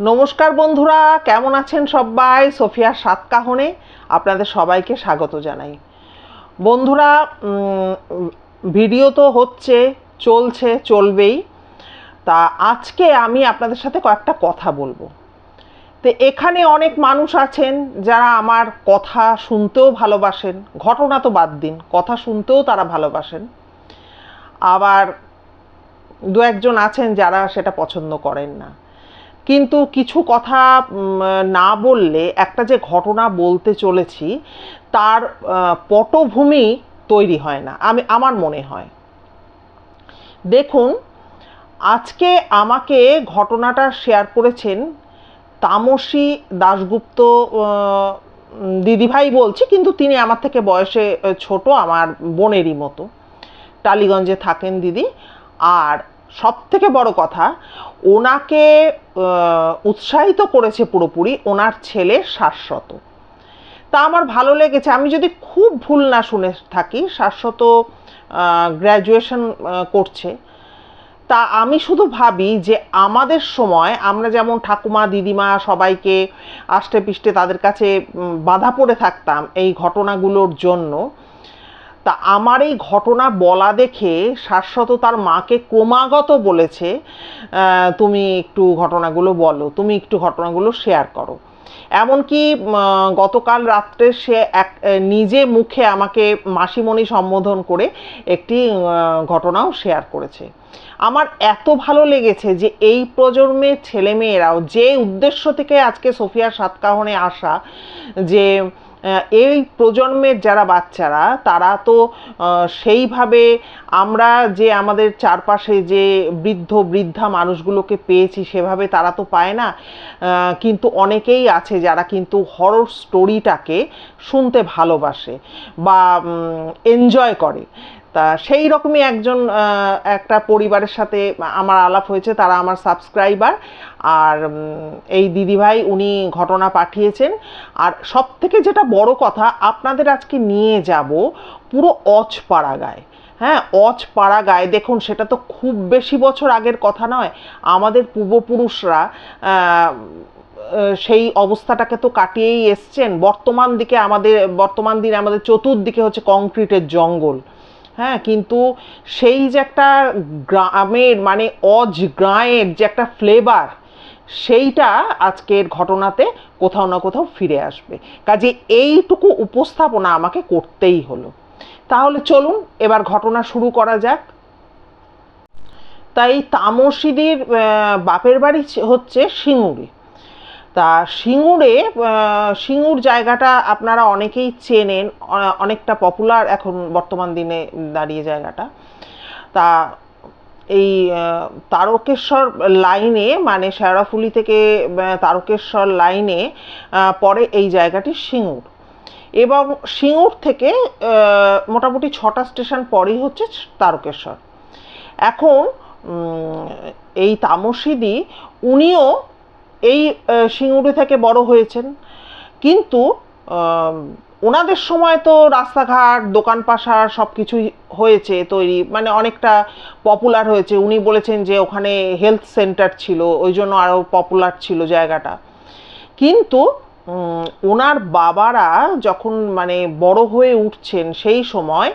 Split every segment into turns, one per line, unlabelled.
নমস্কার বন্ধুরা, কেমন আছেন সবাই? সোফিয়ার সাত কাহনে আপনাদের সবাইকে স্বাগত জানাই। বন্ধুরা ভিডিও তো হচ্ছে, চলছে, চলবেই। তা আজকে আমি আপনাদের সাথে কয়েকটা কথা বলব। তো এখানে অনেক মানুষ আছেন যারা আমার কথা শুনতেও ভালোবাসেন। ঘটনা তো বাদ দিন, কথা শুনতেও তারা ভালোবাসেন। আবার দু একজন আছেন যারা সেটা পছন্দ করেন না। কিন্তু কিছু কথা না বললে একটা যে ঘটনা বলতে চলেছি, তার পটভূমি তৈরি হয় না, আমি, আমার মনে হয়। দেখুন, আজকে আমাকে ঘটনাটা শেয়ার করেছেন তামসী দাশগুপ্ত দিদিভাই বলছি, কিন্তু তিনি আমার থেকে বয়সে, ছোট, আমার বোনেরই মতো। টালিগঞ্জে থাকেন দিদি। আর সব থেকে বড় কথা, ওনাকে উৎসাহিত করেছে পুরোপুরি ওনার ছেলে শাশ্বত। তা আমার ভালো লেগেছে, আমি যদি খুব ভুল না শুনে থাকি, শাশ্বত গ্র্যাজুয়েশন করছে। তা আমি শুধু ভাবি যে আমাদের সময় আমরা যেমন ঠাকুমা, দিদিমা সবাইকে আষ্টে পিষ্টে তাদের কাছে বাধা পড়ে থাকতাম এই ঘটনাগুলোর জন্য তা আমার এই ঘটনা বলা দেখে শাশ্বত তার মাকে ক্রমাগত বলেছে তুমি একটু ঘটনাগুলো বলো, তুমি একটু ঘটনাগুলো শেয়ার করো। এমনকি গতকাল রাত্রে সে এক নিজে মুখে আমাকে মাসিমণি সম্বোধন করে একটি ঘটনাও শেয়ার করেছে। আমার এত ভালো লেগেছে যে এই প্রজন্মের ছেলেমেয়েরাও যে উদ্দেশ্য থেকে আজকে সোফিয়া সাতকাহনে আসা যে এই প্রজন্মের যারা বাচ্চারা, তারা তো সেইভাবে আমরা যে আমাদের চারপাশে যে বৃদ্ধ, বৃদ্ধা মানুষগুলোকে পেয়েছি, সেভাবে তারা তো পায় না। কিন্তু অনেকেই আছে যারা কিন্তু হরর স্টোরিটাকে শুনতে ভালোবাসে বা এনজয় করে। তা সেই রকমই একজন একটা পরিবারের সাথে আমার আলাপ হয়েছে, তারা আমার সাবস্ক্রাইবার। আর এই দিদিভাই উনি ঘটনা পাঠিয়েছেন। আর সব থেকে যেটা বড় কথা, আপনাদের আজকে নিয়ে যাব পুরো অচপাড়া গায়ে হ্যাঁ অচপাড়া গায়ে দেখুন, সেটা তো খুব বেশি বছর আগের কথা নয়। আমাদের পূর্বপুরুষরা সেই অবস্থাটাকে তো কাটিয়েই এসছেন। বর্তমান দিকে আমাদের, বর্তমান দিনে আমাদের চতুর্দিকে হচ্ছে কংক্রিটের জঙ্গল। হ্যাঁ কিন্তু সেই যে একটা গ্রামের মানে অজ গ্রামের যে একটা ফ্লেভার সেইটা আজকের ঘটনাতে কোথাও না কোথাও ফিরে আসবে। কাজে এইটুকু উপস্থাপনা আমাকে করতেই হলো। তাহলে চলুন, এবার ঘটনা শুরু করা যাক। তাই তামসিদির বাপের বাড়ি হচ্ছে সিঙ্গুরি। তা সিঙ্গুরে সিঙ্গুর জায়গাটা আপনারা অনেকেই চেনেন অনেকটা পপুলার এখন বর্তমান দিনে দাঁড়িয়ে জায়গাটা। তা এই তারকেশ্বর লাইনে মানে শেরাফুলি থেকে তারকেশ্বর লাইনে পরে এই জায়গাটি সিঙ্গুর। এবং সিঙ্গুর থেকে মোটামুটি ছটা স্টেশন পরেই হচ্ছে তারকেশ্বর। এখন এই তামসিদি, উনিও এই আহ, সিঙ্গুরি থেকে বড় হয়েছেন। কিন্তু ওনাদের সময় তো রাস্তাঘাট দোকান পাশার সব কিছুই হয়েছে তৈরি মানে অনেকটা পপুলার হয়েছে। উনি বলেছেন যে ওখানে হেলথ সেন্টার ছিল ওই জন্য আরও পপুলার ছিল জায়গাটা। কিন্তু ওনার বাবারা যখন মানে বড় হয়ে উঠছেন সেই সময়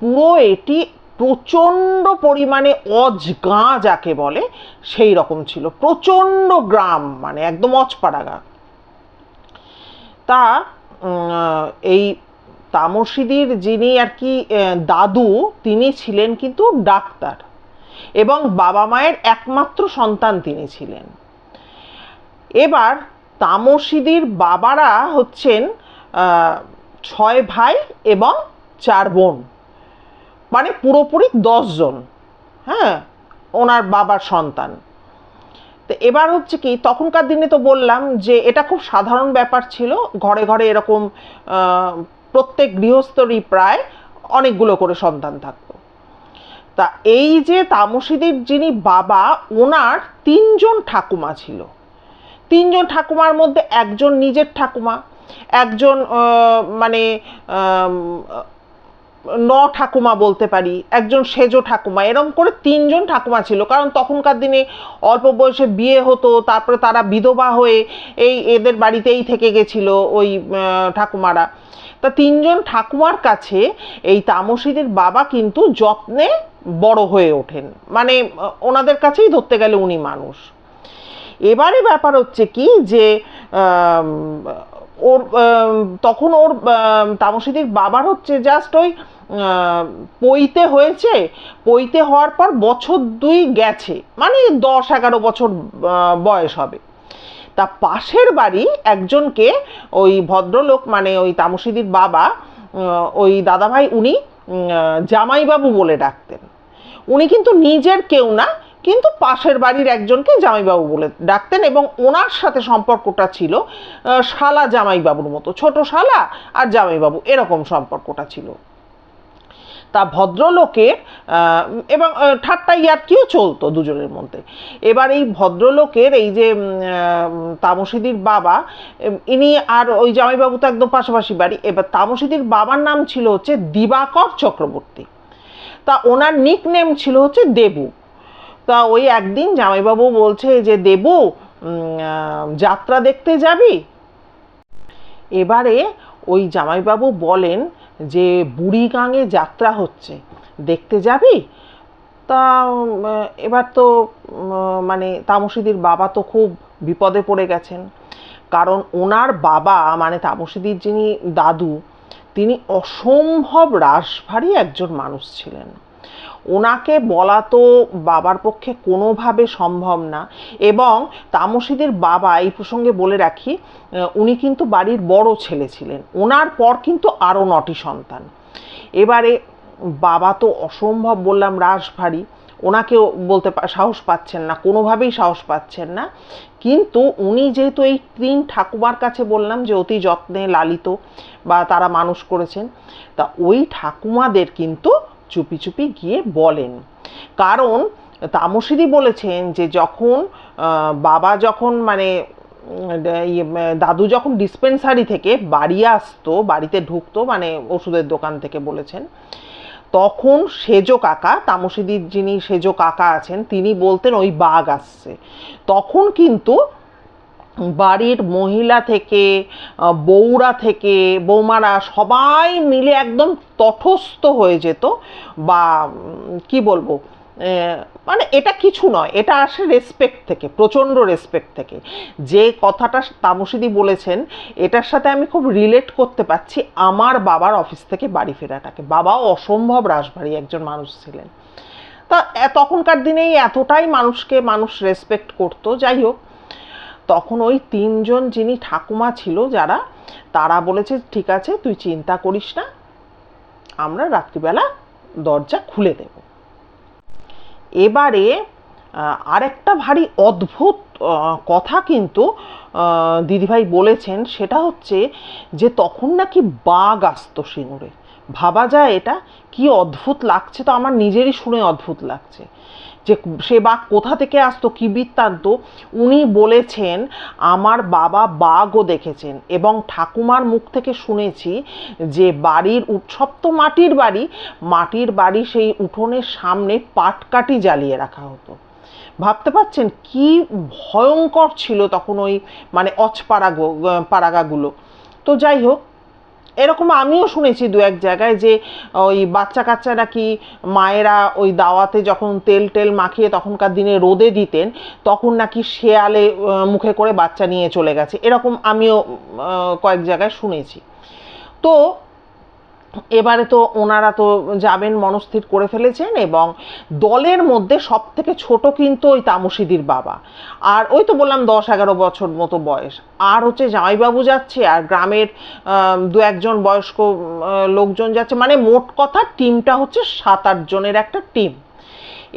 পুরো এটি প্রচণ্ড পরিমাণে অজগাঁ যাকে বলে, সেই রকম ছিল। প্রচণ্ড গ্রাম মানে একদম অজপাড়া গা। তা এই তামসিদির যিনি আর কি দাদু, তিনি ছিলেন কিন্তু ডাক্তার এবং বাবা মায়ের একমাত্র সন্তান তিনি ছিলেন। এবার তামসিদির বাবারা হচ্ছেন ছয় ভাই এবং চার বোন। মানে পুরোপুরি দশজন হ্যাঁ ওনার বাবার সন্তান। তো এবার হচ্ছে কি, তখনকার দিনে তো বললাম যে এটা খুব সাধারণ ব্যাপার ছিল, ঘরে ঘরে এরকম প্রত্যেক গৃহস্থরই প্রায় অনেকগুলো করে সন্তান থাকতো। তা এই যে তামসিদের যিনি বাবা, ওনার তিনজন ঠাকুমা ছিল। তিনজন ঠাকুমার মধ্যে একজন নিজের ঠাকুমা, একজন মানে ন ঠাকুমা বলতে পারি, একজন সেজো ঠাকুমা, এরম করে তিনজন ঠাকুমা ছিল। কারণ তখনকার দিনে অল্প বয়সে বিয়ে হতো, তারপরে তারা বিধবা হয়ে এই এদের বাড়িতেই থেকে গেছিল ওই ঠাকুমারা। তা তিনজন ঠাকুমার কাছে এই তামসিদের বাবা কিন্তু যত্নে বড় হয়ে ওঠেন। মানে ওনাদের কাছেই ধরতে গেলে উনি মানুষ। এবারে ব্যাপার হচ্ছে কি যে ওর তখন ওর তামসিদির বাবার হচ্ছে জাস্ট ওই পইতে হয়েছে। পইতে হওয়ার পর বছর দুই গেছে। মানে দশ এগারো বছর বয়স হবে। তা পাশের বাড়ি একজনকে ওই ভদ্রলোক মানে ওই তামসিদির বাবা ওই দাদাভাই উনি জামাইবাবু বলে ডাকতেন। উনি কিন্তু নিজের কেউ না কিন্তু পাশের বাড়ির একজনকে জামাইবাবু বলে ডাকতেন এবং ওনার সাথে সম্পর্কটা ছিল শালা জামাইবাবুর মতো। ছোট শালা আর জামাইবাবু এরকম সম্পর্কটা ছিল। তা ভদ্রলোকের এবং ঠাট্টা ইয়ার্কিও চলতো দুজনের মধ্যে। এবার এই ভদ্রলোকের এই যে তামসিদির বাবা ইনি আর ওই জামাইবাবু তো একদম পাশাপাশি বাড়ি। এবার তামসিদির বাবার নাম ছিল হচ্ছে দিবাকর চক্রবর্তী। তা ওনার নিক নেম ছিল হচ্ছে দেবু। তা ওই একদিন জামাইবাবু বলছে যে, দেবু যাত্রা দেখতে যাবি? এবারে ওই জামাইবাবু বলেন যে বুড়িগাঙে যাত্রা হচ্ছে, দেখতে যাবি? তা এবার তো মানে তামসিদির বাবা তো খুব বিপদে পড়ে গেছেন। কারণ ওনার বাবা মানে তামসিদির যিনি দাদু, তিনি অসম্ভব রাশভারী একজন মানুষ ছিলেন। ওনাকে বলা তো বাবার পক্ষে কোনোভাবে সম্ভব না। এবং তামসিদের বাবা এই প্রসঙ্গে বলে রাখি উনি কিন্তু বাড়ির বড় ছেলে ছিলেন। ওনার পর কিন্তু আরও নটি সন্তান। এবারে বাবা তো অসম্ভব বললাম রাস ভারী ওনাকেও বলতে সাহস পাচ্ছেন না, কোনোভাবেই সাহস পাচ্ছেন না। কিন্তু উনি যেহেতু এই তিন ঠাকুমার কাছে বললাম যে অতি যত্নে লালিত বা তারা মানুষ করেছেন, তা ওই ঠাকুমাদের কিন্তু চুপি চুপি গিয়ে বলেন। কারণ তামসিদি বলেছেন যে যখন বাবা যখন মানে ইয়ে, দাদু যখন ডিসপেন্সারি থেকে বাড়ি আসতো বাড়িতে ঢুকতো মানে ওষুধের দোকান থেকে বলেছেন তখন সেজো কাকা তামসিদির যিনি সেজো কাকা আছেন তিনি বলতেন ওই বাঘ আসছে। তখন কিন্তু বাড়ির মহিলা থেকে বউরা থেকে, বৌমারা সবাই মিলে একদম তটস্থ হয়ে যেত বা কি বলব মানে এটা কিছু নয়, এটা আসে রেসপেক্ট থেকে, প্রচণ্ড রেসপেক্ট থেকে। যে কথাটা তামসিদি বলেছেন, এটার সাথে আমি খুব রিলেট করতে পারছি আমার বাবার অফিস থেকে বাড়ি ফেরাটাকে। বাবাও অসম্ভব রাশভারী একজন মানুষ ছিলেন। তা তখনকার দিনেই এতটাই মানুষকে, মানুষ রেসপেক্ট করতো। যাই হোক তখন ওই তিনজন যিনি ঠাকুমা ছিল যারা, তারা বলেছে, ঠিক আছে, তুই চিন্তা করিস না, আমরা রাত্রিবেলা দরজা খুলে দেব। এবারে আরেকটা ভারী অদ্ভুত কথা কিন্তু দিদিভাই বলেছেন, সেটা হচ্ছে যে তখন নাকি বাঘ আসতো সিঙ্গুরে। ভাবা যায় এটা? কি অদ্ভুত লাগছে তো, আমার নিজেরই শুনে অদ্ভুত লাগছে। যে সে বাঘ কোথা থেকে আসতো, কি বৃত্তান্ত, উনি বলেছেন, আমার বাবা বাঘও দেখেছেন। এবং ঠাকুমার মুখ থেকে শুনেছি যে বাড়ির উৎসব তো মাটির বাড়ি মাটির বাড়ি সেই উঠোনের সামনে পাটকাঠি জ্বালিয়ে রাখা হতো। ভাবতে পারছেন কি ভয়ঙ্কর ছিল তখন ওই মানে অচপাড়াগো পাড়াগাগুলো? তো যাই হোক এরকম আমিও শুনেছি দু এক জায়গায় যে, ওই বাচ্চা কাচ্চা নাকি মায়েরা ওই দাওয়াতে যখন তেল টেল মাখিয়ে তখনকার দিনে রোদে দিতেন, তখন নাকি শেয়ালে মুখে করে বাচ্চা নিয়ে চলে গেছে। এরকম আমিও কয়েক জায়গায় শুনেছি। তো এবারে তো ওনারা তো যাবেন মনস্থির করে ফেলেছেন এবং দলের মধ্যে সব থেকে ছোট কিন্তু ওই তামসিদির বাবা। আর ওই তো বললাম দশ এগারো বছর মতো বয়স। আর হচ্ছে জামাইবাবু যাচ্ছে, আর গ্রামের দু একজন বয়স্ক লোকজন যাচ্ছে। মানে মোট কথা টিমটা হচ্ছে সাত আট জনের একটা টিম।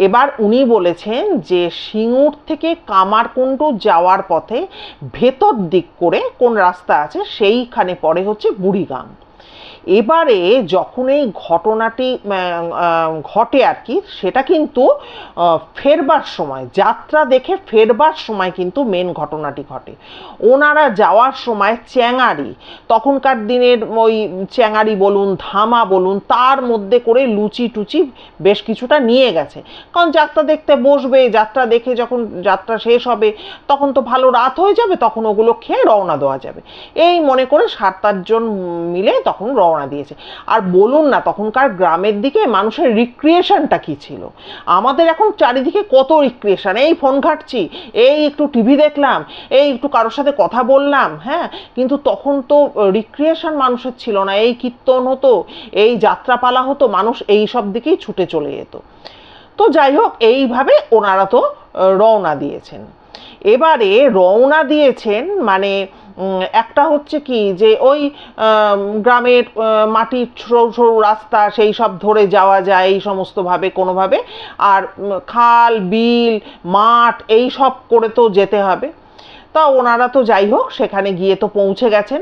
এবার উনি বলেছেন যে সিঙ্গুর থেকে কামারকুণ্ডু যাওয়ার পথে ভেতর দিক করে কোন রাস্তা আছে সেইখানে পরে হচ্ছে বুড়িগাং। এবারে যখন এই ঘটনাটি ঘটে আর কি, সেটা কিন্তু ফেরবার সময়, যাত্রা দেখে ফেরবার সময় কিন্তু মেন ঘটনাটি ঘটে। ওনারা যাওয়ার সময় চ্যাঙারি, তখনকার দিনের ওই চ্যাঙারি বলুন, ধামা বলুন, তার মধ্যে করে লুচি টুচি বেশ কিছুটা নিয়ে গেছে। কারণ যাত্রা দেখতে বসবে, যাত্রা দেখে যখন যাত্রা শেষ হবে, তখন তো ভালো রাত হয়ে যাবে, তখন ওগুলো খেয়ে রওনা দেওয়া যাবে। এই মনে করে সাত আটজন মিলে তখন রওনা দিয়েছে। আর বলুন না, তখনকার গ্রামের দিকে মানুষের রিক্রিয়েশনটা কি ছিল? আমাদের এখন চারিদিকে কত রিক্রিয়েশন এই ফোন ঘাটছি, এই একটু টিভি দেখলাম, এই একটু কারোর সাথে কথা বললাম হ্যাঁ? কিন্তু তখন তো রিক্রিয়েশন মানুষের ছিল না। এই কীর্তন হতো, এই যাত্রাপালা হতো, মানুষ এই সব দিকেই ছুটে চলে যেত। তো যাই হোক, এইভাবে ওনারা তো রওনা দিয়েছেন। এবারে রওনা দিয়েছেন মানে একটা হচ্ছে কি যে ওই গ্রামের মাটির সরু সরু রাস্তা সেই সব ধরে যাওয়া যায় এই সমস্তভাবে কোনোভাবে। আর খাল, বিল, মাঠ এই সব করে তো যেতে হবে। তা ওনারা তো যাই হোক, সেখানে গিয়ে তো পৌঁছে গেছেন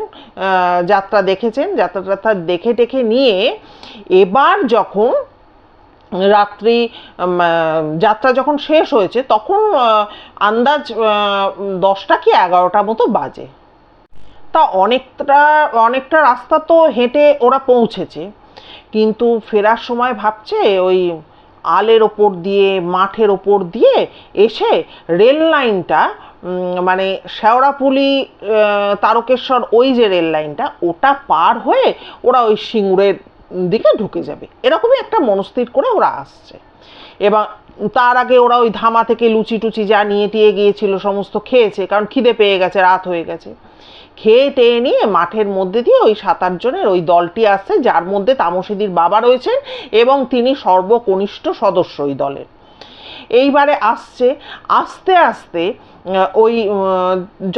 যাত্রা দেখেছেন যাত্রা টাত্রা দেখে টেখে নিয়ে এবার যখন রাত্রি যাত্রা যখন শেষ হয়েছে, তখন আন্দাজ দশটা কি এগারোটা মতো বাজে। তা অনেকটা অনেকটা রাস্তা তো হেঁটে ওরা পৌঁছেছে, কিন্তু ফেরার সময় ভাবছে ওই আলের ওপর দিয়ে, মাঠের ওপর দিয়ে এসে রেল লাইনটা মানে শেওড়াপুলি তারকেশ্বর ওই যে রেল লাইনটা, ওটা পার হয়ে ওরা ওই সিঙ্গুরের দিকে ঢুকে যাবে। এরকমই একটা মনস্থির করে ওরা আসছে। এবং তার আগে ওরা ওই ধামা থেকে লুচি টুচি যা নিয়ে টিয়ে গিয়েছিল সমস্ত খেয়েছে, কারণ খিদে পেয়ে গেছে, রাত হয়ে গেছে। খেয়ে টেয়ে নিয়ে মাঠের মধ্যে দিয়ে ওই সাত আটজনের ওই দলটি আসছে, যার মধ্যে তামসিদির বাবা রয়েছেন এবং তিনি সর্বকনিষ্ঠ সদস্য ওই দলের। এইবারে আসছে, আস্তে আস্তে ওই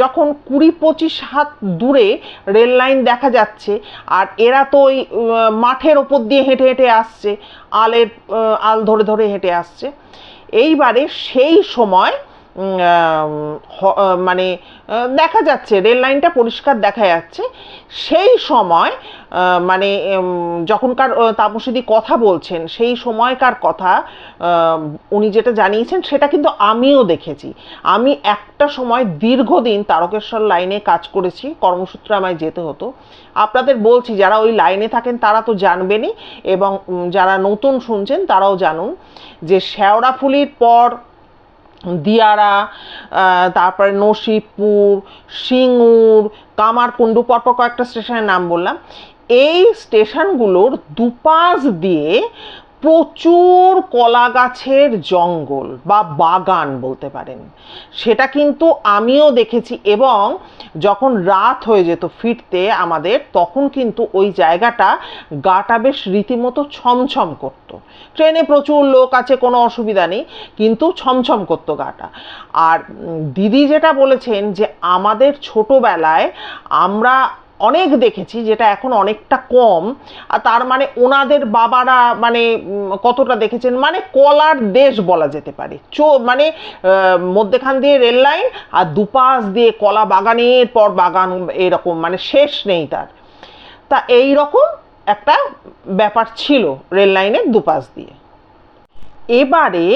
যখন কুড়ি পঁচিশ হাত দূরে রেল লাইন দেখা যাচ্ছে, আর এরা তো ওই মাঠের ওপর দিয়ে হেঁটে হেঁটে আসছে, আলের আল ধরে ধরে হেঁটে আসছে। এইবারে সেই সময় মানে দেখা যাচ্ছে, রেল লাইনটা পরিষ্কার দেখা যাচ্ছে। সেই সময় মানে যখনকার তাপসীদি কথা বলছেন, সেই সময়কার কথা উনি যেটা জানিয়েছেন, সেটা কিন্তু আমিও দেখেছি। আমি একটা সময় দীর্ঘদিন তারকেশ্বর লাইনে কাজ করেছি, কর্মসূত্রে আমায় যেতে হতো। আপনাদের বলছি, যারা ওই লাইনে থাকেন, তারা তো জানবেনই, এবং যারা নতুন শুনছেন, তারাও জানুন যে শেওড়াফুলির পর দিয়ারা তারপরে নসিবপুর সিঙ্গুর কামারকুণ্ডু পরপর কয়েকটা স্টেশনের নাম বললাম। এই স্টেশনগুলোর দুপাশ দিয়ে প্রচুর কলা গাছের জঙ্গল বা বাগান বলতে পারেন। সেটা কিন্তু আমিও দেখেছি এবং যখন রাত হয়ে যেত ফিরতে আমাদের, তখন কিন্তু ওই জায়গাটা গাটা বেশ রীতিমতো ছমছম করতো। ট্রেনে প্রচুর লোক আছে, কোনো অসুবিধা নেই, কিন্তু ছমছম করতো গাটা। আর দিদি যেটা বলেছেন যে আমাদের ছোটবেলায় আমরা অনেক দেখেছি যেটা এখন অনেকটা কম, আর তার মানে ওনাদের বাবারা মানে কতটা দেখেছেন? মানে কলার দেশ বলা যেতে পারে। চো মানে মধ্যেখান দিয়ে রেল লাইন আর দুপাশ দিয়ে কলা বাগানের পর বাগান এরকম মানে শেষ নেই তার। তা এই রকম একটা ব্যাপার ছিল রেল লাইনের দুপাশ দিয়ে। এবারে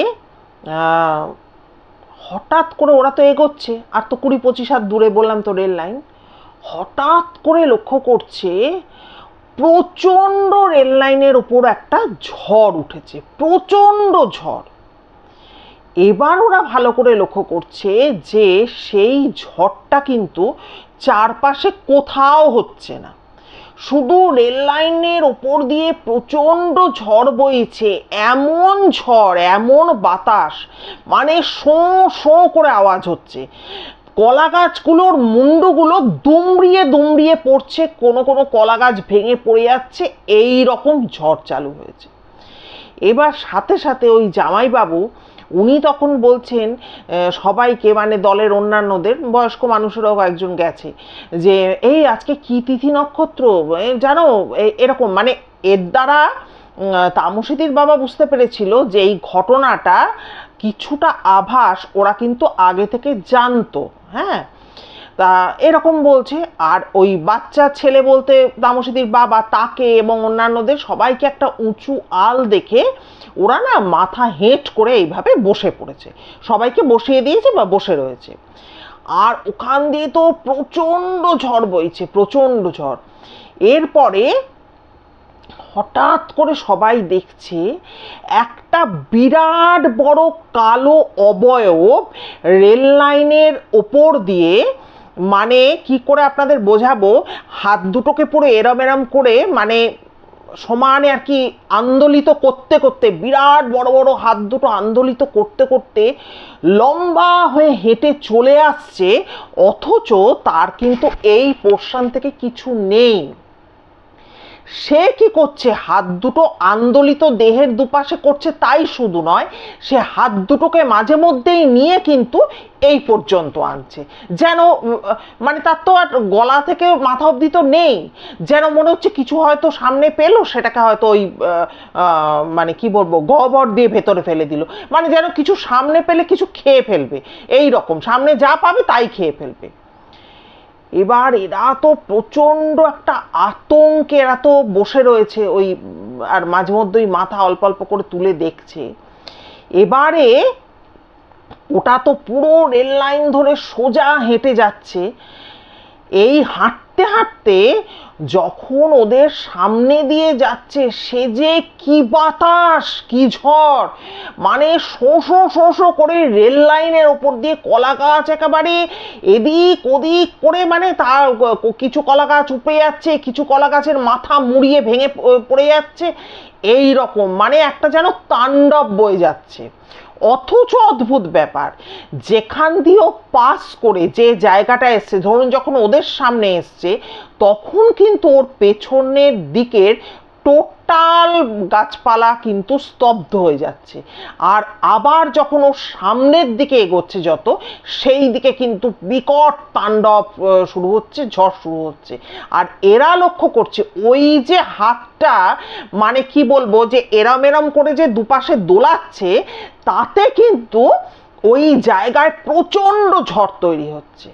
হঠাৎ করে ওরা তো এগোচ্ছে, আর তো কুড়ি পঁচিশ হাত দূরে বললাম তো রেল লাইন। হঠাৎ করে লক্ষ্য করছে, প্রচণ্ড রেল লাইনের ওপর একটা ঝড় উঠেছে, প্রচণ্ড ঝড়। এবার ওরা ভালো করে লক্ষ্য করছে যে, সেই ঝড়টা কিন্তু চারপাশে কোথাও হচ্ছে না। শুধু রেল লাইনের ওপর দিয়ে প্রচণ্ড ঝড় বইছে, এমন ঝড়, এমন বাতাস মানে শোঁ শোঁ করে আওয়াজ হচ্ছে। কলা গাছগুলোর মুন্ডুগুলো দুমড়িয়ে দুমড়িয়ে পড়ছে, কোনো কোনো কলা গাছ ভেঙে পড়ে যাচ্ছে, এই রকম ঝড় চালু হয়েছে। এবার সাথে সাথে ওই জামাইবাবু, উনি তখন বলছেন সবাইকে মানে দলের অন্যান্যদের, বয়স্ক মানুষেরাও কয়েকজন গেছে, যে, এই আজকে কি তিথি নক্ষত্র? জানো এরকম। মানে এর দ্বারা তামসিদির বাবা বুঝতে পেরেছিল যে এই ঘটনাটা কিছুটা আভাস ওরা কিন্তু আগে থেকে জানতো। হ্যাঁ? তা এরকম বলছে। আর ওই বাচ্চা ছেলে বলতে তামসিদির বাবা, তাকে এবং অন্যান্যদের সবাইকে একটা উঁচু আল দেখে ওরা না মাথা হেঁট করে এইভাবে বসে পড়েছে। সবাইকে বসিয়ে দিয়েছে বা বসে রয়েছে। আর ওখান দিয়ে তো প্রচণ্ড ঝড় বইছে, প্রচণ্ড ঝড়। এরপরে হঠাৎ করে সবাই দেখছে একটা বিরাট বড় কালো অবয়ব রেল লাইনের ওপর দিয়ে মানে কি করে আপনাদের বোঝাবো, হাত দুটোকে পুরো এরম এরম করে মানে সমানে আর কি আন্দোলিত করতে করতে, বিরাট বড় বড় হাত দুটো আন্দোলিত করতে করতে লম্বা হয়ে হেঁটে চলে আসছে, অথচ তার কিন্তু এই পোর্শন থেকে কিছু নেই। সে কি করছে? হাত দুটো আন্দোলিত দেহের দুপাশে করছে, তাই শুধু নয়, সে হাত দুটোকে মাঝে মধ্যেই নিয়ে কিন্তু এই পর্যন্ত আনছে। যেন মানে তার তো আর গলা থেকে মাথা অবধি তো নেই। যেন মনে হচ্ছে কিছু হয়তো সামনে পেল, সেটাকে হয়তো ওই মানে কি বলব গবর দিয়ে ভেতরে ফেলে দিল। মানে যেন কিছু সামনে পেলে কিছু খেয়ে ফেলবে। এই রকম, সামনে যা পাবে তাই খেয়ে ফেলবে। এবার এরা তো প্রচণ্ড একটা আতঙ্কে এরা তো বসে রয়েছে ওই, আর মাঝে মধ্যে ওই মাথা অল্প অল্প করে তুলে দেখছে। এবারে ওটা তো পুরো রেল লাইন ধরে সোজা হেঁটে যাচ্ছে। এই হাঁটতে হাঁটতে যখন ওদের সামনে দিয়ে যাচ্ছে, সে যে কি বাতাস, কি ঝড়। মানে শো শো শো শো করে রেল লাইনের ওপর দিয়ে কলা গাছ একেবারে এদিক ওদিক করে মানে তার কিছু কলা গাছ উপড়ে যাচ্ছে, কিছু কলা গাছের মাথা মুড়িয়ে ভেঙে পড়ে যাচ্ছে। এই রকম মানে একটা যেন তাণ্ডব বয়ে যাচ্ছে। অথচ অদ্ভুত ব্যাপার। যেখান দিয়েও পাস করে যে জায়গাটা এসছে, ধরুন যখন ওদের সামনে এসছে, তখন কিন্তু ওর পেছনের দিকের টোটাল গাছপালা কিন্তু স্তব্ধ হয়ে যাচ্ছে। আর আবার যখন ও সামনের দিকে এগোচ্ছে যত, সেই দিকে কিন্তু বিকট তাণ্ডব শুরু হচ্ছে, ঝড় শুরু হচ্ছে। আর এরা লক্ষ্য করছে, ওই যে হাতটা মানে কি বলব, যে এরম এরম করে যে দুপাশে দোলাচ্ছে, তাতে কিন্তু ওই জায়গায় প্রচণ্ড ঝড় তৈরি হচ্ছে।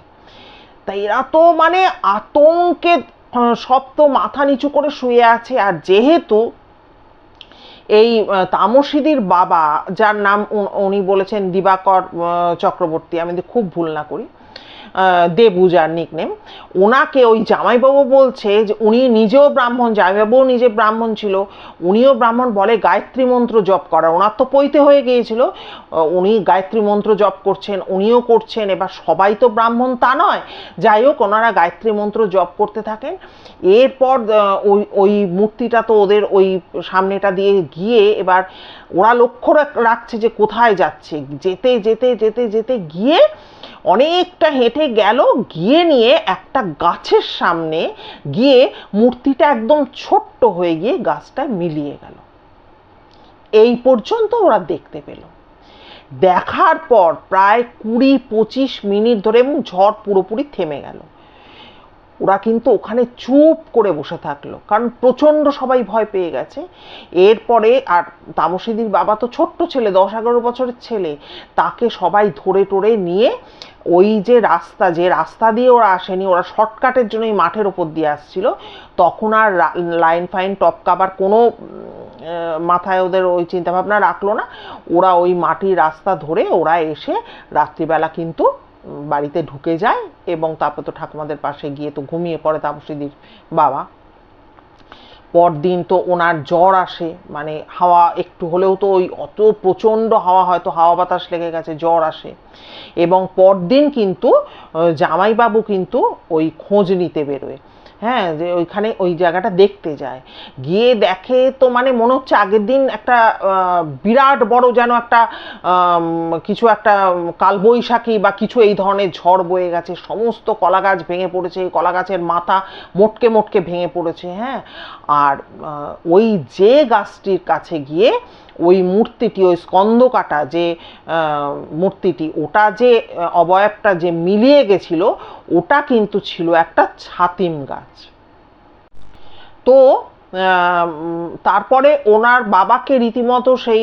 তাই এরা তো মানে আতঙ্কে আহ, সব তো মাথা নিচু করে শুয়ে আছে। আর যেহেতু এই তামসিদির বাবা যার নাম উনি বলেছেন দিবাকর চক্রবর্তী আমি খুব ভুল না করি আহ, দেবু যার নিকনেম ওনাকে ওই জামাইবাবু বলছে যে উনি নিজেও ব্রাহ্মণ জামাইবাবুও নিজে ব্রাহ্মণ ছিল। উনিও ব্রাহ্মণ বলে গায়ত্রী মন্ত্র জপ করা। ওনার তো পৈতে হয়ে গিয়েছিল। উনি গায়ত্রী মন্ত্র জপ করছেন উনিও করছেন। এবার সবাই তো ব্রাহ্মণ তা নয়। যাই হোক ওনারা গায়ত্রী মন্ত্র জপ করতে থাকেন। এরপর ওই ওই মূর্তিটা তো ওদের ওই সামনেটা দিয়ে গিয়ে এবার ওরা লক্ষ্য রাখ- রাখছে যে কোথায় যাচ্ছে। যেতে যেতে যেতে যেতে গিয়ে অনেকটা হেঁটে গেল, গিয়ে নিয়ে একটা গাছের সামনে গিয়ে মূর্তিটা একদম ছোট্ট হয়ে গিয়ে গাছটায় মিলিয়ে গেল। এই পর্যন্ত ওরা দেখতে পেল। দেখার পর প্রায় কুড়ি পঁচিশ মিনিট ধরে এবং ঝড় পুরোপুরি থেমে গেল। ওরা কিন্তু ওখানে চুপ করে বসে থাকল, কারণ প্রচণ্ড সবাই ভয় পেয়ে গেছে। এরপরে আর তামসিদির বাবা তো ছোট্ট ছেলে, দশ এগারো বছরের ছেলে, তাকে সবাই ধরে টরে নিয়ে ওই যে রাস্তা যে রাস্তা দিয়ে ওরা আসেনি, ওরা শর্টকাটের জন্য এই মাঠের ওপর দিয়ে আসছিল। তখন আর লাইন ফাইন টপকাবার কোনো মাথায় ওদের ওই চিন্তাভাবনা রাখল না। ওরা ওই মাটির রাস্তা ধরে ওরা এসে রাত্রিবেলা কিন্তু বাড়িতে ঢুকে যায় এবং তারপর তো ঠাকুমাদের পাশে গিয়ে তো ঘুমিয়ে পড়ে তাপসীদির বাবা। পরদিন তো ওনার জ্বর আসে মানে হাওয়া একটু হলেও তো ওই অত প্রচণ্ড হাওয়া হয়তো হাওয়া বাতাস লেগে গেছে, জ্বর আসে। এবং পরদিন কিন্তু জামাইবাবু কিন্তু ওই খোঁজ নিতে বেরোয়। হ্যাঁ যে ওইখানে ওই জায়গাটা দেখতে যায়। গিয়ে দেখে তো মানে মনে হচ্ছে আগের দিন একটা বিরাট বড় যেন একটা কিছু একটা কালবৈশাখী বা কিছু এই ধরনের ঝড় বয়ে গেছে। সমস্ত কলা গাছ ভেঙে পড়েছে কলা গাছের মাথা মোটকে মোটকে ভেঙে পড়েছে হ্যাঁ। আর ওই যে গাছটির কাছে গিয়ে ওই মূর্তিটি, ওই স্কন্দকাটা যে মূর্তিটি, ওটা যে অবয়বটা যে মিলিয়ে গেছিল, ওটা কিন্তু ছিল একটা ছাতিম গাছ। তো তারপরে ওনার বাবাকে রীতিমতো সেই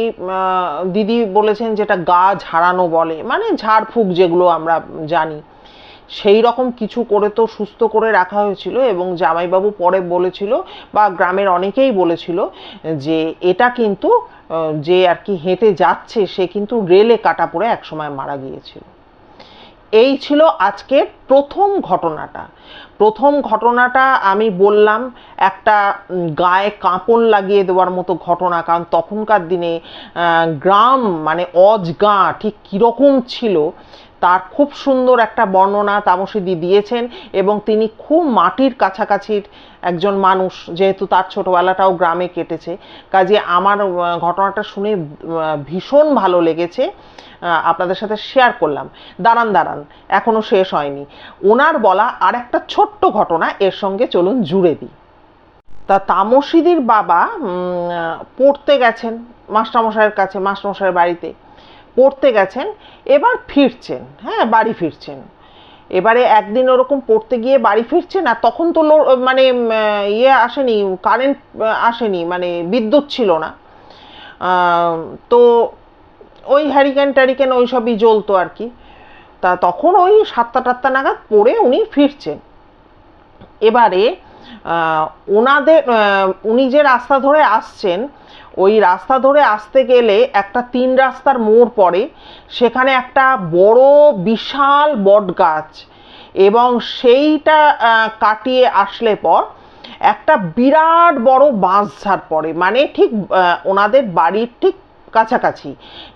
দিদি বলেছেন যেটা গা ঝাড়ানো বলে মানে ঝাড়ফুঁক যেগুলো আমরা জানি। সেই রকম কিছু করে তো সুস্থ করে রাখা হয়েছিল এবং জামাইবাবু পরে বলেছিল বা গ্রামের অনেকেই বলেছিল যে এটা কিন্তু যে আর কি হেঁটে যাচ্ছে, সে কিন্তু রেলে কাটা পড়ে একসময় মারা গিয়েছিল। এই ছিল আজকের প্রথম ঘটনাটা। প্রথম ঘটনাটা আমি বললাম, একটা গায়ে কাঁপন লাগিয়ে দেওয়ার মতো ঘটনা, কারণ তখনকার দিনে গ্রাম মানে অজগা ঠিক কীরকম ছিল তার খুব সুন্দর একটা বর্ণনা তামসিদি দিয়েছেন এবং তিনি খুব মাটির কাছাকাছির একজন মানুষ, যেহেতু তার ছোটবেলাটাও গ্রামে কেটেছে। কাজে আমার ঘটনাটা শুনে ভীষণ ভালো লেগেছে। আপনাদের সাথে শেয়ার করলাম। দাঁড়ান দাঁড়ান, এখনও শেষ হয়নি। ওনার বলা আর একটা ছোট্ট ঘটনা, এর সঙ্গে চলুন জুড়ে দিই। তা তামসিদির বাবা পড়তে গেছেন মাস্টারমশাইয়ের কাছে, মাস্টারমশাইয়ের বাড়িতে। পড়তে গেছেন, এবার ফিরছেন হ্যাঁ বাড়ি ফিরছেন। এবারে একদিন ওরকম পড়তে গিয়ে বাড়ি ফিরছেন আর তখন তো মানে ইয়ে আসেনি কারেন্ট আসেনি মানে বিদ্যুৎ ছিল না। তো ওই হ্যারিকেন ট্যারিকেন ওই সবই জ্বলতো আর কি। তা তখন ওই সাতটা টাতটা নাগাদ পড়ে উনি ফিরছেন। এবারে ওনাদের উনি যে রাস্তা ধরে আসছেন ওই রাস্তা ধরে আসতে গেলে একটা তিন রাস্তার মোড় পড়ে, সেখানে একটা বড়, বিশাল বট গাছ এবং সেইটা কাটিয়ে আসলে পর একটা বিরাট বড় বাঁশঝাড় পড়ে মানে ঠিক ওনাদের বাড়ির ঠিক কাছাকাছি।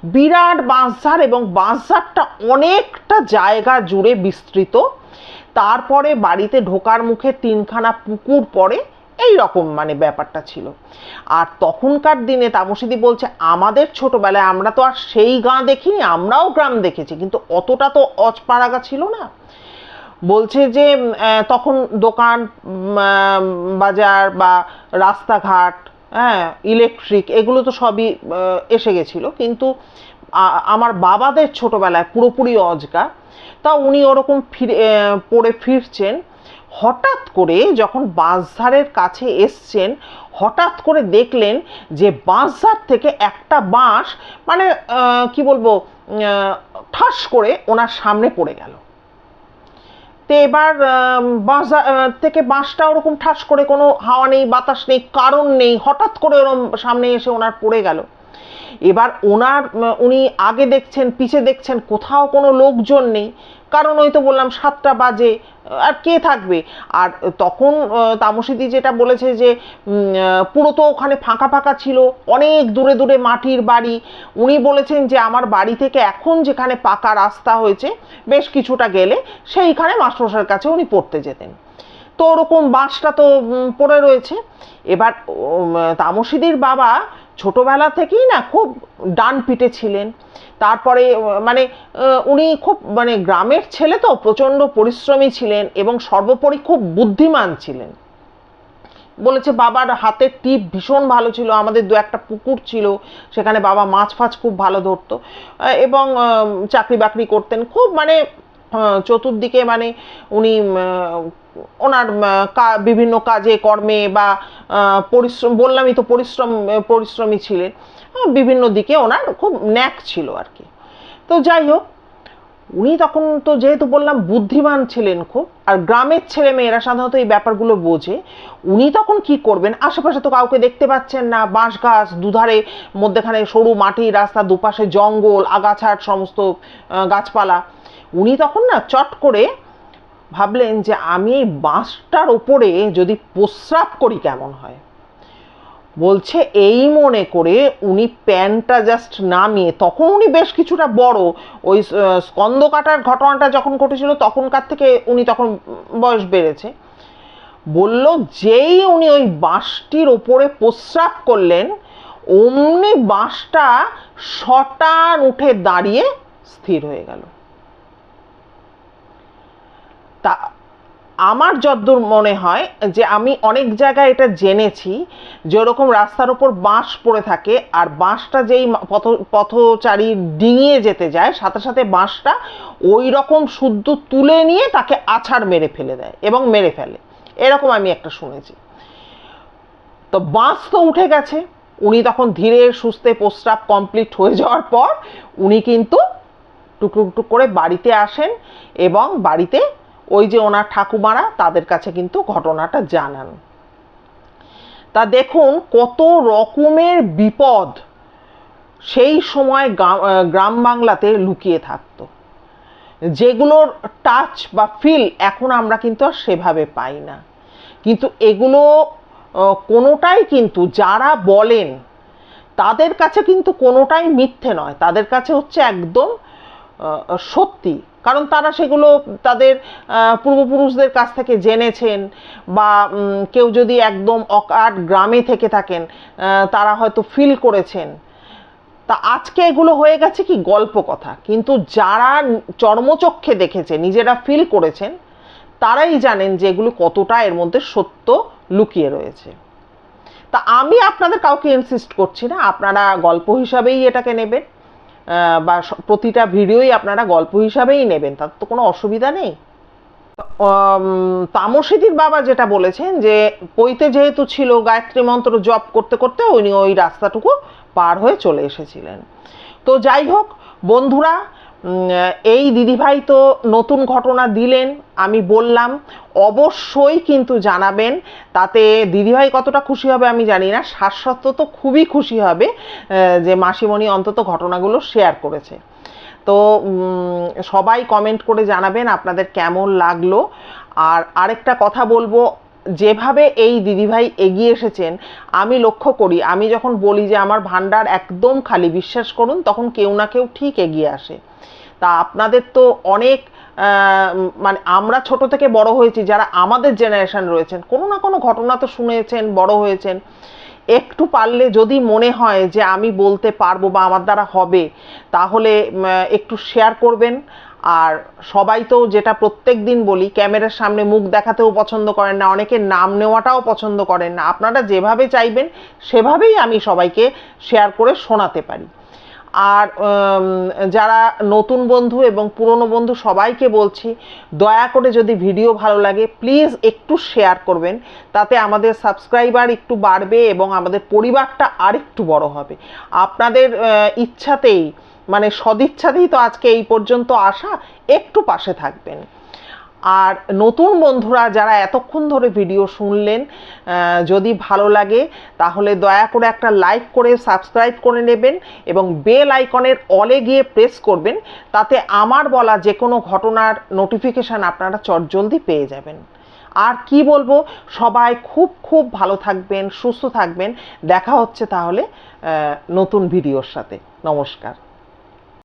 বিরাট বাঁশঝাড় এবং বাঁশঝাড়টা অনেকটা জায়গা জুড়ে বিস্তৃত। তারপরে বাড়িতে ঢোকার মুখে তিনখানা পুকুর পড়ে এই রকম মানে ব্যাপারটা ছিল। আর তখনকার দিনে তামসিদি বলছে, আমাদের ছোটবেলায় আমরা তো আর সেই গাঁ দেখিনি, আমরাও গ্রাম দেখেছি। কিন্তু অতটা তো অজপাড়াগা ছিল না। বলছে যে তখন দোকান বাজার বা রাস্তাঘাট হ্যাঁ ইলেকট্রিক এগুলো তো সবই এসে গেছিল। কিন্তু আমার বাবাদের ছোটবেলায় পুরোপুরি অজগা। তা উনি ওরকম ফিরে পড়ে ফিরছেন। হঠাৎ করে যখন বাঁশঝাড়ের কাছে এসছেন, হঠাৎ করে দেখলেন যে বাঁশঝাড় থেকে একটা বাঁশ মানে কি বলব ঠাস করে ওনার সামনে পড়ে গেল। তো এবার বাঁশ থেকে বাঁশটা ওরকম ঠাস করে কোনো হাওয়া নেই, বাতাস নেই, কারণ নেই, হঠাৎ করে ওরকম সামনে এসে ওনার পড়ে গেল। এবার ওনার, উনি আগে দেখছেন, পিছে দেখছেন, কোথাও কোনো লোকজন নেই। কারণ ওই তো বললাম সাতটা বাজে আর কে থাকবে? আর তখন তামসিদি যেটা বলেছে যে পুরো তো ওখানে ফাঁকা ফাঁকা ছিল, অনেক দূরে দূরে মাটির বাড়ি। উনি বলেছেন যে, আমার বাড়ি থেকে এখন যেখানে পাকা রাস্তা হয়েছে, বেশ কিছুটা গেলে সেইখানে মাস্টারমশাইয়ের কাছে উনি পড়তে যেতেন। তো ওরকম বাঁশটা তো পড়ে রয়েছে। এবার তামসিদির বাবা ছোটবেলা থেকেই না খুব ডান পিটে ছিলেন। তারপরে মানে উনি খুব মানে গ্রামের ছেলে তো, প্রচণ্ড পরিশ্রমী ছিলেন এবং সর্বোপরি খুব বুদ্ধিমান ছিলেন। বলেছে, বাবার হাতের টিপ ভীষণ ভালো ছিল, আমাদের দু একটা পুকুর ছিল, সেখানে বাবা মাছ ফাছ খুব ভালো ধরতো। এবং চাকরি বাকরি করতেন। খুব মানে চতুর্দিকে মানে উনি ওনার বিভিন্ন কাজে, কর্মে বা পরিশ্রম, বললামই তো পরিশ্রম পরিশ্রমী ছিলেন। বিভিন্ন দিকে ওনার খুব ন্যাক ছিল আর কি। তো যাই হোক উনি তখন তো যেহেতু বললাম বুদ্ধিমান ছিলেন খুব, আর গ্রামের ছেলে মেয়েরা সাধারণত এই ব্যাপারগুলো বোঝে, উনি তখন কি করবেন? আশেপাশে তো কাউকে দেখতে পাচ্ছেন না বাঁশ গাছ দুধারে মধ্যেখানে সরু মাটির রাস্তা দুপাশে জঙ্গল, আগাছার সমস্ত গাছপালা। উনি তখন না চট করে ভাবলেন যে আমি এই বাঁশটার ওপরে যদি প্রস্রাব করি কেমন হয়? বলছে, এই মনে করে উনি প্যান্টটা জাস্ট নামিয়ে তখন উনি বেশ কিছুটা বড়। ওই স্কন্দ কাটার ঘটনাটা যখন ঘটেছিল তখনকার থেকে উনি তখন বয়স বেড়েছে। বলল, যেই উনি ওই বাঁশটির ওপরে প্রস্রাব করলেন, অমনি বাঁশটা শটান উঠে দাঁড়িয়ে স্থির হয়ে গেল। তা আমার যদ্দূর মনে হয় যে আমি অনেক জায়গায় এটা জেনেছি যে ওরকম রাস্তার ওপর বাঁশ পড়ে থাকে আর বাঁশটা যেই পথ পথচারী ডিঙিয়ে যেতে যায়, সাথে সাথে বাঁশটা ওই রকম শুদ্ধ তুলে নিয়ে তাকে আছাড় মেরে ফেলে দেয় এবং মেরে ফেলে। এরকম আমি একটা শুনেছি। তো বাঁশ তো উঠে গেছে। উনি তখন ধীরে সুস্থে প্রস্রাব কমপ্লিট হয়ে যাওয়ার পর উনি কিন্তু টুকরুক টুক করে বাড়িতে আসেন এবং বাড়িতে ওই যে ওনার ঠাকুমারা তাদের কাছে কিন্তু ঘটনাটা জানান। তা দেখুন কত রকমের বিপদ সেই সময় গ্রাম- বাংলাতে লুকিয়ে থাকত। যেগুলোর টাচ বা ফিল এখন আমরা কিন্তু আর সেভাবে পাই না। কিন্তু এগুলো কোনোটাই কিন্তু যারা বলেন, তাদের কাছে কিন্তু কোনোটাই মিথ্যে নয়। তাদের কাছে হচ্ছে একদম সত্যি। কারণ তারা সেগুলো তাদের পূর্বপুরুষদের কাছ থেকে জেনেছেন বা কেউ যদি একদম অকাট গ্রামে থেকে থাকেন তারা হয়তো ফিল করেছেন। তা আজকে এগুলো হয়ে গেছে কি গল্প কথা। কিন্তু যারা চর্মচক্ষে দেখেছে, নিজেরা ফিল করেছেন, তারাই জানেন যে এগুলো কতটা এর মধ্যে সত্য লুকিয়ে রয়েছে। তা আমি আপনাদের কাউকে ইনসিস্ট করছি না, আপনারা গল্প হিসাবেই এটাকে নেবেন। বা প্রতিটা ভিডিওই আপনারা গল্প হিসাবেই নেবেন তার তো কোনো অসুবিধা নেই। তামসিদির বাবা যেটা বলেছেন যে পইতে যেহেতু ছিল গায়ত্রী মন্ত্র জপ করতে করতে উনি ওই রাস্তাটুকু পার হয়ে চলে এসেছিলেন। তো যাই হোক, বন্ধুরা এই দিদিভাই তো নতুন ঘটনা দিলেন, আমি বললাম, অবশ্যই কিন্তু জানাবেন, তাতে দিদিভাই কতটা খুশি হবে আমি জানি না, শাশ্বত তো খুবই খুশি হবে যে মাসিমণি অন্তত ঘটনাগুলো শেয়ার করেছে। তো সবাই কমেন্ট করে জানাবেন আপনাদের কেমন লাগল। আর আরেকটা কথা বলব, যেভাবে এই দিদিভাই এগিয়ে এসেছেন, আমি লক্ষ্য করি, আমি যখন বলি যে আমার ভান্ডার একদম খালি, বিশ্বাস করুন, তখন কেউ না কেউ ঠিক এগিয়ে আসে। তা আপনাদের তো অনেক মানে আমরা ছোট থেকে বড় হয়েছি, যারা আমাদের জেনারেশন রয়েছেন, কোনো না কোনো ঘটনা তো শুনেছেন, বড় হয়েছেন। একটু পারলে যদি মনে হয় যে আমি বলতে পারব বা আমার দ্বারা হবে, তাহলে একটু শেয়ার করবেন। আর সবাই তো যেটা প্রত্যেক দিন বলি, ক্যামেরার সামনে মুখ দেখাতেও পছন্দ করেন না, অনেকে নাম নেওয়াটাও পছন্দ করেন না। আপনারা যেভাবে চাইবেন, সেভাবেই আমি সবাইকে শেয়ার করে শোনাতে পারি। আর যারা নতুন বন্ধু এবং পুরনো বন্ধু সবাইকে বলছি, দয়া করে যদি ভিডিও ভালো লাগে, প্লিজ একটু শেয়ার করবেন, তাতে আমাদের সাবস্ক্রাইবার একটু বাড়বে এবং আমাদের পরিবারটা আরেকটু বড় হবে। আপনাদের ইচ্ছাতেই মানে সদিচ্ছাতেই তো আজকে এই পর্যন্ত আসা, একটু পাশে থাকবেন। আর নতুন বন্ধুরা যারা এতক্ষণ ধরে ভিডিও শুনলেন যদি ভালো লাগে, তাহলে দয়া করে একটা লাইক করে সাবস্ক্রাইব করে নেবেন এবং বেল আইকনের অলে গিয়ে প্রেস করবেন, তাতে আমার বলা যে কোনো ঘটনার নোটিফিকেশান আপনারা চটজলদি পেয়ে যাবেন। আর কি বলব, সবাই খুব খুব ভালো থাকবেন, সুস্থ থাকবেন। দেখা হচ্ছে তাহলে নতুন ভিডিওর সাথে। নমস্কার।